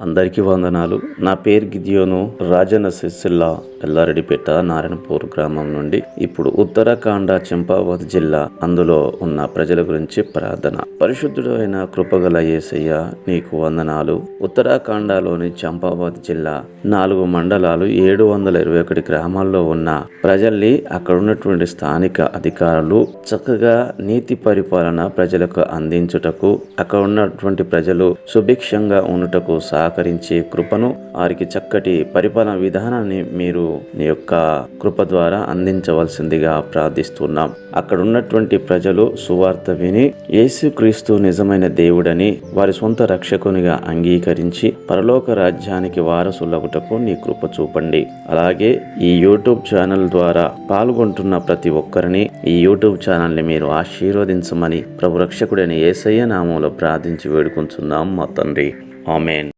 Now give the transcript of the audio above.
అందరికీ వందనాలు. నా పేరు గిదియోను. రాజన్న సిరిసిల్ల ఎల్లారెడ్డిపేట నారాయణపూర్ గ్రామం నుండి ఇప్పుడు ఉత్తరాఖండ చంపావత్ జిల్లా అందులో ఉన్న ప్రజల గురించి ప్రార్థన. పరిశుద్ధుడు అయిన కృపగల యేసయ్య నీకు వందనాలు. ఉత్తరాఖండలోని చంపావత్ జిల్లా నాలుగు మండలాలు ఏడు వందల ఇరవై ఒకటి గ్రామాల్లో ఉన్న ప్రజల్ని అక్కడ ఉన్నటువంటి స్థానిక అధికారులు చక్కగా నీతి పరిపాలన ప్రజలకు అందించుటకు అక్కడ ఉన్నటువంటి ప్రజలు సుభిక్షంగా ఉండటకు సహ సహకరించే కృపను వారికి చక్కటి పరిపాలన విధానాన్ని మీరు నీ యొక్క కృప ద్వారా అందించవలసిందిగా ప్రార్థిస్తున్నాం. అక్కడ ఉన్నటువంటి ప్రజలు సువార్త విని యేసుక్రీస్తు నిజమైన దేవుడని వారి సొంత రక్షకునిగా అంగీకరించి పరలోక రాజ్యానికి వారసులగుటకు నీ కృప చూపండి. అలాగే ఈ యూట్యూబ్ ఛానల్ ద్వారా పాల్గొంటున్న ప్రతి ఒక్కరిని ఈ యూట్యూబ్ ఛానల్ని మీరు ఆశీర్వదించమని ప్రభు రక్షకుడైన యేసయ్య నామంలో ప్రార్థించి వేడుకుంటున్నాం మా తండ్రి. ఆమెన్.